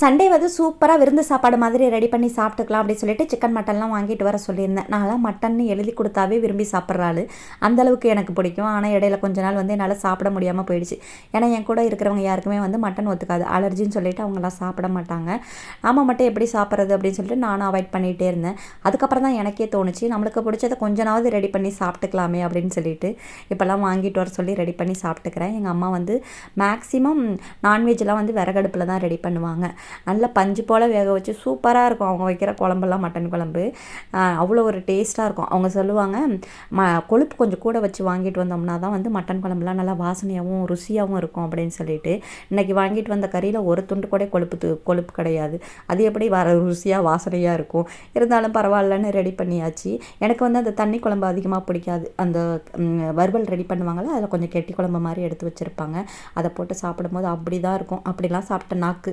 Sunday வந்து சூப்பராக விருந்து சாப்பாடு மாதிரி ரெடி பண்ணி சாப்பிட்டுக்கலாம் அப்படின்னு சொல்லிட்டு சிக்கன் மட்டன்லாம் வாங்கிட்டு வர சொல்லியிருந்தேன். நான்லாம் மட்டன் எழுதி கொடுத்தாவே விரும்பி சாப்பிட்ற ஆள். அந்தளவுக்கு எனக்கு பிடிக்கும். ஆனால் இடையில கொஞ்ச நாள் வந்து என்னால் சாப்பிட முடியாமல் போயிடுச்சு. ஏன்னா என் கூட இருக்கிறவங்க யாருக்குமே வந்து மட்டன் ஒத்துக்காது. அலர்ஜின்னு சொல்லிட்டு அவங்களாம் சாப்பிட மாட்டாங்க. நாம மட்டும் எப்படி சாப்பிட்றது அப்படின்னு சொல்லிட்டு நானும் அவாய்ட் பண்ணிகிட்டே இருந்தேன். அதுக்கப்புறம் தான் எனக்கே தோணுச்சு. நம்மளுக்கு பிடிச்சதை கொஞ்ச நாவது ரெடி பண்ணி சாப்பிட்டுக்கலாமே அப்படின்னு சொல்லிட்டு இப்போல்லாம் வாங்கிட்டு வர சொல்லி ரெடி பண்ணி சாப்பிட்டுக்கிறேன். எங்கள் அம்மா வந்து மேக்ஸிமம் நான்வெஜ்லாம் வந்து விறகடுப்பில் தான் ரெடி பண்ணுவாங்க. நல்லா பஞ்சு போல் வேக வச்சு சூப்பராக இருக்கும் அவங்க வைக்கிற குழம்பெல்லாம் மட்டன் குழம்பு. அவ்வளோ ஒரு டேஸ்ட்டாக இருக்கும். அவங்க சொல்லுவாங்க ம கொழுப்பு கொஞ்சம் கூட வச்சு வாங்கிட்டு வந்தோம்னா தான் வந்து மட்டன் குழம்புலாம் நல்லா வாசனையாகவும் ருசியாகவும் இருக்கும் அப்படின்னு சொல்லிட்டு இன்றைக்கி வாங்கிட்டு வந்த கறியில் ஒரு துண்டு கூட கொழுப்பு கொழுப்பு கிடையாது. அது எப்படி வர ருசியாக வாசனையாக இருக்கும்? இருந்தாலும் பரவாயில்லன்னு ரெடி பண்ணியாச்சு. எனக்கு வந்து அந்த தண்ணி குழம்பு அதிகமாக பிடிக்காது. அந்த வறுவல் ரெடி பண்ணுவாங்கள்ல அதில் கொஞ்சம் கெட்டி குழம்பு மாதிரி எடுத்து வச்சுருப்பாங்க. அதை போட்டு சாப்பிடும்போது அப்படி தான் இருக்கும். அப்படிலாம் சாப்பிட்ட நாக்கு.